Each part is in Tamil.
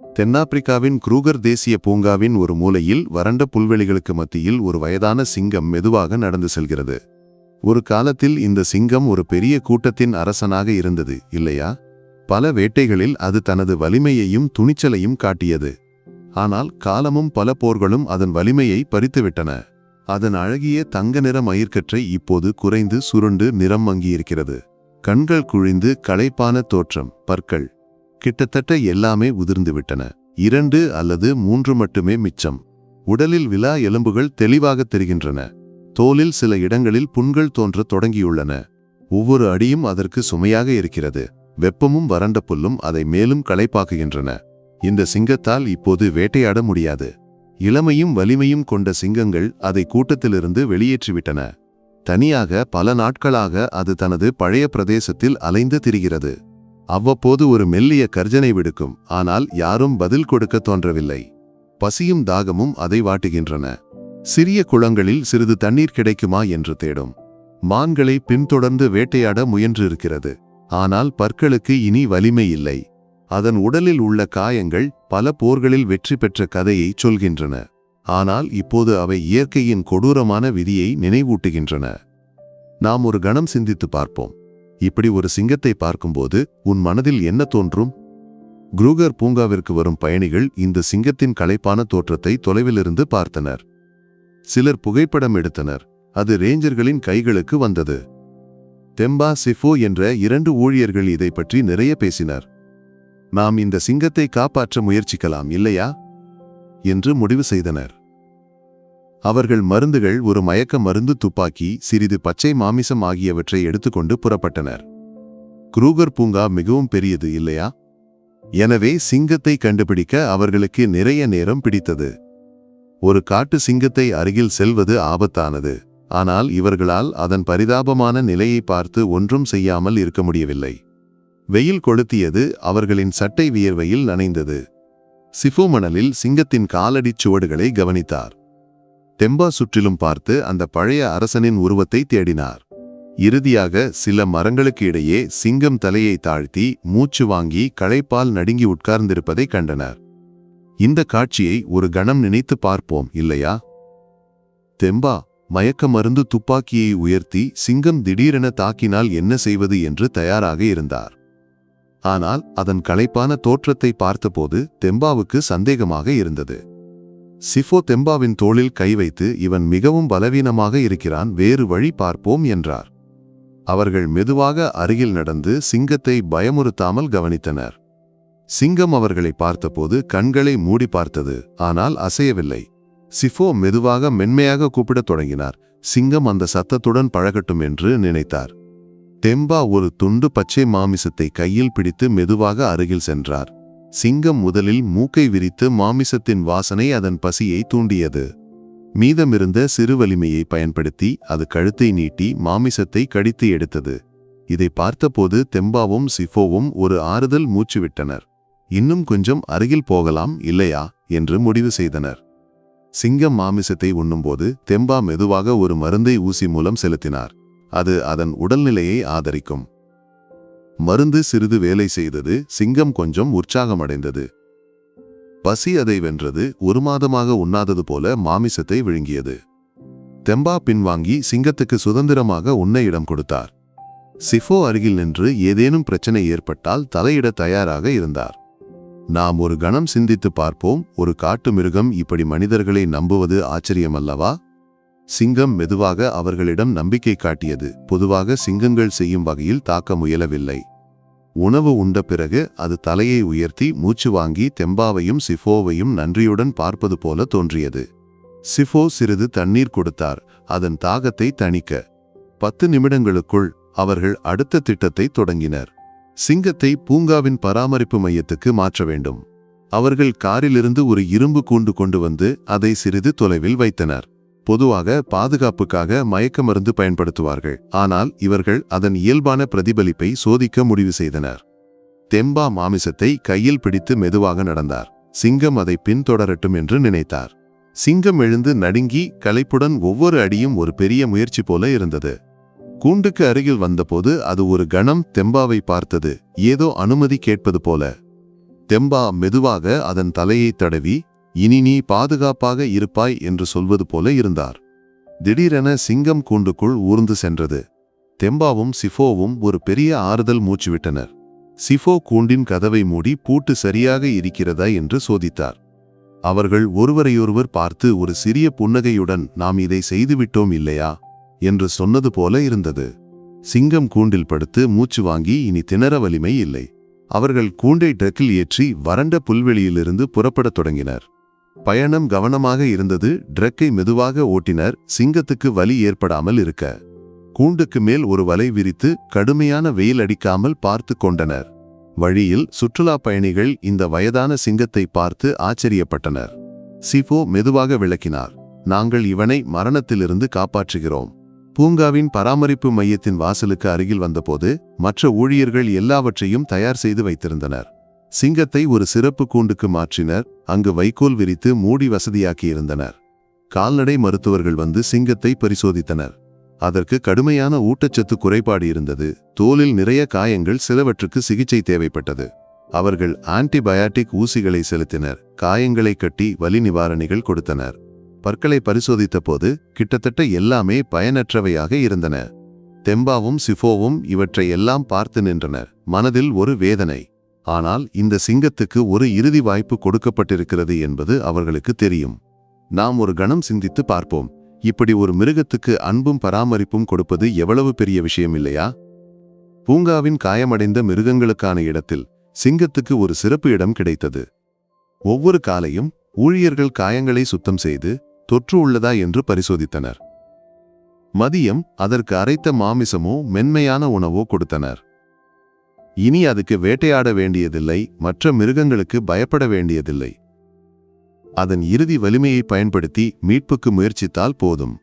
தென்னாப்பிரிக்காவின் குரூகர் தேசிய பூங்காவின் ஒரு மூலையில் வறண்ட புல்வெளிகளுக்கு மத்தியில் ஒரு வயதான சிங்கம் மெதுவாக நடந்து செல்கிறது. ஒரு காலத்தில் இந்த சிங்கம் ஒரு பெரிய கூட்டத்தின் அரசனாக இருந்தது இல்லையா? பல வேட்டைகளில் அது தனது வலிமையையும் துணிச்சலையும் காட்டியது. ஆனால் காலமும் பல போர்களும் அதன் வலிமையை பறித்துவிட்டன. அதன் அழகிய தங்க நிற மயிர்கற்றை இப்போது குறைந்து சுருண்டு நிறம் மங்கியிருக்கிறது. கண்கள் குழிந்து களைப்பான தோற்றம் பற்கள் கிட்டத்தட்ட எல்லாமே உதிர்ந்துவிட்டன இரண்டு அல்லது மூன்று மட்டுமே மிச்சம். உடலில் விலா எலும்புகள் தெளிவாகத் தெரிகின்றன. தோலில் சில இடங்களில் புண்கள் தோன்றத் தொடங்கியுள்ளன. ஒவ்வொரு அடியும் அதற்கு சுமையாக இருக்கிறது. வெப்பமும் வறண்ட புல்லும் அதை மேலும் களைப்பாக்குகின்றன. இந்த சிங்கத்தால் இப்போது வேட்டையாட முடியாது. இளமையும் வலிமையும் கொண்ட சிங்கங்கள் அதை கூட்டத்திலிருந்து வெளியேற்றிவிட்டன. தனியாக பல நாட்களாக அது தனது பழைய பிரதேசத்தில் அலைந்து திரிகிறது. அவ்வப்போது ஒரு மெல்லிய கர்ஜனை விடுக்கும். ஆனால் யாரும் பதில் கொடுக்க தோன்றவில்லை. பசியும் தாகமும் அதை வாட்டுகின்றன. சிறிய குளங்களில் சிறிது தண்ணீர் கிடைக்குமா என்று தேடும். மான்களை பின்தொடர்ந்து வேட்டையாட முயன்றிருக்கிறது. ஆனால் பற்களுக்கு இனி வலிமை இல்லை. அதன் உடலில் உள்ள காயங்கள் பல போர்களில் வெற்றி பெற்ற கதையை சொல்கின்றன. ஆனால் இப்போது அவை இயற்கையின் கொடூரமான விதியை நினைவூட்டுகின்றன. நாம் ஒரு கணம் சிந்தித்து பார்ப்போம். இப்படி ஒரு சிங்கத்தை பார்க்கும்போது உன் மனதில் என்ன தோன்றும்? குரூகர் பூங்காவிற்கு வரும் பயணிகள் இந்த சிங்கத்தின் களைப்பான தோற்றத்தை தொலைவிலிருந்து பார்த்தனர். சிலர் புகைப்படம் எடுத்தனர். அது ரேஞ்சர்களின் கைகளுக்கு வந்தது. தெம்பா சிஃபோ என்ற இரண்டு ஊழியர்கள் இதை பற்றி நிறைய பேசினர். நாம் இந்த சிங்கத்தை காப்பாற்ற முயற்சிக்கலாம் இல்லையா? என்று முடிவு செய்தனர். அவர்கள் மருந்துகள் ஒரு மயக்க மருந்து துப்பாக்கி சிறிது பச்சை மாமிசம் ஆகியவற்றை எடுத்துக்கொண்டு புறப்பட்டனர். குரூகர் பூங்கா மிகவும் பெரியது இல்லையா? எனவே சிங்கத்தை கண்டுபிடிக்க அவர்களுக்கு நிறைய நேரம் பிடித்தது. ஒரு காட்டு சிங்கத்தை அருகில் செல்வது ஆபத்தானது. ஆனால் இவர்களால் அதன் பரிதாபமான நிலையை பார்த்து ஒன்றும் செய்யாமல் இருக்க முடியவில்லை. வெயில் கொளுத்தியது அவர்களின் சட்டை வியர்வையில் நனைந்தது. சிஃபு மணலில் சிங்கத்தின் காலடிச் சுவடுகளை கவனித்தார். தெம்பா சுற்றிலும் பார்த்து அந்த பழைய அரசனின் உருவத்தை தேடினார். இறுதியாக சில மரங்களுக்கு இடையே சிங்கம் தலையை தாழ்த்தி மூச்சு வாங்கி களைப்பால் நடுங்கி உட்கார்ந்திருப்பதை கண்டனர். இந்த காட்சியை ஒரு கணம் நினைத்து பார்ப்போம் இல்லையா? தெம்பா மயக்க மருந்து துப்பாக்கியை உயர்த்தி சிங்கம் திடீரென தாக்கினால் என்ன செய்வது என்று தயாராக இருந்தார். ஆனால் அதன் களைப்பான தோற்றத்தை பார்த்தபோது தெம்பாவுக்கு சந்தேகமாக இருந்தது. சிஃபோ தெம்பாவின் தோளில் கை வைத்து இவன் மிகவும் பலவீனமாக இருக்கிறான் வேறு வழி பார்ப்போம் என்றார். அவர்கள் மெதுவாக அருகில் நடந்து சிங்கத்தை பயமுறுத்தாமல் கவனித்தனர். சிங்கம் அவர்களை பார்த்தபோது கண்களை மூடி பார்த்தது ஆனால் அசையவில்லை. சிஃபோ மெதுவாக மென்மையாக கூப்பிடத் தொடங்கினார் சிங்கம் அந்த சத்தத்துடன் பழகட்டும் என்று நினைத்தார். தெம்பா ஒரு துண்டு பச்சை மாமிசத்தை கையில் பிடித்து மெதுவாக அருகில் சென்றார். சிங்கம் முதலில் மூக்கை விரித்து மாமிசத்தின் வாசனை அதன் பசியை தூண்டியது. மீதமிருந்த சிறு வலிமையை பயன்படுத்தி அது கழுத்தை நீட்டி மாமிசத்தை கடித்து எடுத்தது. இதை பார்த்தபோது தெம்பாவும் சிஃபோவும் ஒரு ஆறுதல் மூச்சு விட்டனர். இன்னும் கொஞ்சம் அருகில் போகலாம் இல்லையா? என்று முடிவு செய்தனர். சிங்கம் மாமிசத்தை உண்ணும்போது தெம்பா மெதுவாக ஒரு மருந்தை ஊசி மூலம் செலுத்தினார். அது அதன் உடல்நிலையை ஆதரிக்கும். மருந்து சிறிது வேலை செய்தது சிங்கம் கொஞ்சம் உற்சாகமடைந்தது. பசி அதை வென்றது ஒரு மாதமாக உண்ணாதது போல மாமிசத்தை விழுங்கியது. தெம்பா பின்வாங்கி சிங்கத்துக்கு சுதந்திரமாக உண்ண இடம் கொடுத்தார். சிஃபோ அருகில் நின்று ஏதேனும் பிரச்சனை ஏற்பட்டால் தலையிட தயாராக இருந்தார். நாம் ஒரு கணம் சிந்தித்து பார்ப்போம் ஒரு காட்டு மிருகம் இப்படி மனிதர்களை நம்புவது ஆச்சரியமல்லவா? சிங்கம் மெதுவாக அவர்களிடம் நம்பிக்கை காட்டியது. பொதுவாக சிங்கங்கள் செய்யும் வகையில் தாக்க முயலவில்லை. உணவு உண்ட பிறகு அது தலையை உயர்த்தி மூச்சு வாங்கி தெம்பாவையும் சிஃபோவையும் நன்றியுடன் பார்ப்பது போல தோன்றியது. சிஃபோ சிறிது தண்ணீர் கொடுத்தார். அதன் தாகத்தை தணிக்க. பத்து நிமிடங்களுக்குள் அவர்கள் அடுத்த திட்டத்தை தொடங்கினர். சிங்கத்தை பூங்காவின் பராமரிப்பு மையத்துக்கு மாற்ற வேண்டும். அவர்கள் காரிலிருந்து ஒரு இரும்பு கூண்டு கொண்டு வந்து அதை சிறிது தொலைவில் வைத்தனர். பொதுவாக பாதுகாப்புக்காக மயக்க மருந்து பயன்படுத்துவார்கள். ஆனால் இவர்கள் அதன் இயல்பான பிரதிபலிப்பை சோதிக்க முடிவு செய்தனர். தெம்பா மாமிசத்தை கையில் பிடித்து மெதுவாக நடந்தார். சிங்கம் அதை பின்தொடரட்டும் என்று நினைத்தார். சிங்கம் எழுந்து நடுங்கி களைப்புடன் ஒவ்வொரு அடியும் ஒரு பெரிய முயற்சி போல இருந்தது. கூண்டுக்கு அருகில் வந்தபோது அது ஒரு கணம் தெம்பாவை பார்த்தது. ஏதோ அனுமதி கேட்பது போல. தெம்பா மெதுவாக அதன் தலையை தடவி இனி நீ பாதுகாப்பாக இருப்பாய் என்று சொல்வது போல இருந்தார். திடீரென சிங்கம் கூண்டுக்குள் ஊர்ந்து சென்றது. தெம்பாவும் சிஃபோவும் ஒரு பெரிய ஆறுதல் மூச்சு விட்டனர் சிஃபோ கூண்டின் கதவை மூடி பூட்டு சரியாக இருக்கிறதா என்று சோதித்தார். அவர்கள் ஒருவரையொருவர் பார்த்து ஒரு சிறிய புன்னகையுடன் நாம் இதை செய்துவிட்டோம் இல்லையா? என்று சொன்னது போல இருந்தது. சிங்கம் கூண்டில் படுத்து மூச்சு வாங்கி இனி திணற வலிமை இல்லை. அவர்கள் கூண்டை டக்கில் ஏற்றி வறண்ட புல்வெளியிலிருந்து புறப்படத் தொடங்கினர். பயணம் கவனமாக இருந்தது. ட்ரக்கை மெதுவாக ஓட்டினர். சிங்கத்துக்கு வலி ஏற்படாமல் இருக்க. கூண்டுக்கு மேல் ஒரு வலை விரித்து கடுமையான வெயில் அடிக்காமல் பார்த்து கொண்டனர். வழியில் சுற்றுலாப் பயணிகள் இந்த வயதான சிங்கத்தை பார்த்து ஆச்சரியப்பட்டனர். சிஃபோ மெதுவாக விளக்கினார். நாங்கள் இவனை மரணத்திலிருந்து காப்பாற்றுகிறோம். பூங்காவின் பராமரிப்பு மையத்தின் வாசலுக்கு அருகில் வந்தபோது மற்ற ஊழியர்கள் எல்லாவற்றையும் தயார் செய்து வைத்திருந்தனர். சிங்கத்தை ஒரு சிறப்பு கூண்டுக்கு மாற்றினர். அங்கு வைக்கோல் விரித்து மூடி வசதியாக்கியிருந்தனர். கால்நடை மருத்துவர்கள் வந்து சிங்கத்தை பரிசோதித்தனர். அதற்கு கடுமையான ஊட்டச்சத்து குறைபாடு இருந்தது. தோலில் நிறைய காயங்கள் சிலவற்றுக்கு சிகிச்சை தேவைப்பட்டது. அவர்கள் ஆன்டிபயாட்டிக் ஊசிகளை செலுத்தினர். காயங்களை கட்டி வலி நிவாரணிகள் கொடுத்தனர். பற்களை பரிசோதித்த போது கிட்டத்தட்ட எல்லாமே பயனற்றவையாக இருந்தன. தெம்பாவும் சிஃபோவும் இவற்றை எல்லாம் பார்த்து நின்றனர். மனதில் ஒரு வேதனை. ஆனால் இந்த சிங்கத்துக்கு ஒரு இறுதி வாய்ப்பு கொடுக்கப்பட்டிருக்கிறது என்பது அவர்களுக்கு தெரியும். நாம் ஒரு கணம் சிந்தித்து பார்ப்போம். இப்படி ஒரு மிருகத்துக்கு அன்பும் பராமரிப்பும் கொடுப்பது எவ்வளவு பெரிய விஷயம் இல்லையா? பூங்காவின் காயமடைந்த மிருகங்களுக்கான இடத்தில் சிங்கத்துக்கு ஒரு சிறப்பு இடம் கிடைத்தது. ஒவ்வொரு காலையும் ஊழியர்கள் காயங்களை சுத்தம் செய்து தொற்று உள்ளதா என்று பரிசோதித்தனர். மதியம் அதற்கு அரைத்த மாமிசமோ மென்மையான உணவோ கொடுத்தனர். இனி அதுக்கு வேட்டையாட வேண்டியதில்லை மற்ற மிருகங்களுக்கு பயப்பட வேண்டியதில்லை. அதன் இறுதி வலிமையை பயன்படுத்தி மீட்புக்கு முயற்சித்தால் போதும்.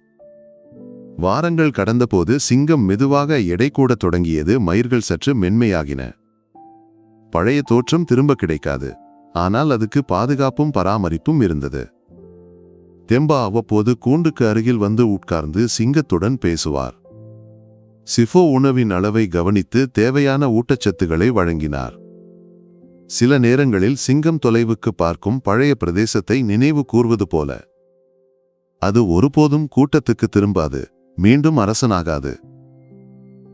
வாரங்கள் கடந்தபோது சிங்கம் மெதுவாக எடை கூடத் தொடங்கியது மயிர்கள் சற்று மென்மையாகின. பழைய தோற்றம் திரும்ப கிடைக்காது. ஆனால் அதுக்கு பாதுகாப்பும் பராமரிப்பும் இருந்தது. தெம்பா அவ்வப்போது கூண்டுக்கு அருகில் வந்து உட்கார்ந்து சிங்கத்துடன் பேசுவார். சிஃபோ உணவின் அளவை கவனித்து தேவையான ஊட்டச்சத்துக்களை வழங்கினார். சில நேரங்களில் சிங்கம் தொலைவுக்கு பார்க்கும் பழைய பிரதேசத்தை நினைவு கூர்வது போல. அது ஒருபோதும் கூட்டத்துக்கு திரும்பாது மீண்டும் அரசனாகாது.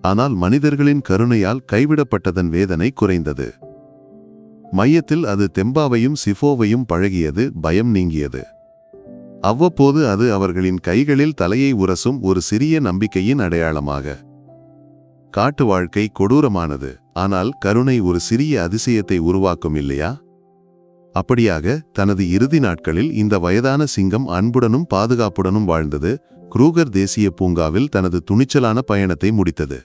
ஆனால் மனிதர்களின் கருணையால் கைவிடப்பட்டதன் வேதனை குறைந்தது. மையத்தில் அது தெம்பாவையும் சிஃபோவையும் பழகியது பயம் நீங்கியது. அவ்வப்போது அது அவர்களின் கைகளில் தலையை உரசும் ஒரு சிறிய நம்பிக்கையின் அடையாளமாக. காட்டு வாழ்க்கை கொடூரமானது. ஆனால் கருணை ஒரு சிறிய அதிசயத்தை உருவாக்கும் இல்லையா? அப்படியாக தனது இறுதி நாட்களில் இந்த வயதான சிங்கம் அன்புடனும் பாதுகாப்புடனும் வாழ்ந்தது. குரூகர் தேசிய பூங்காவில் தனது துணிச்சலான பயணத்தை முடித்தது.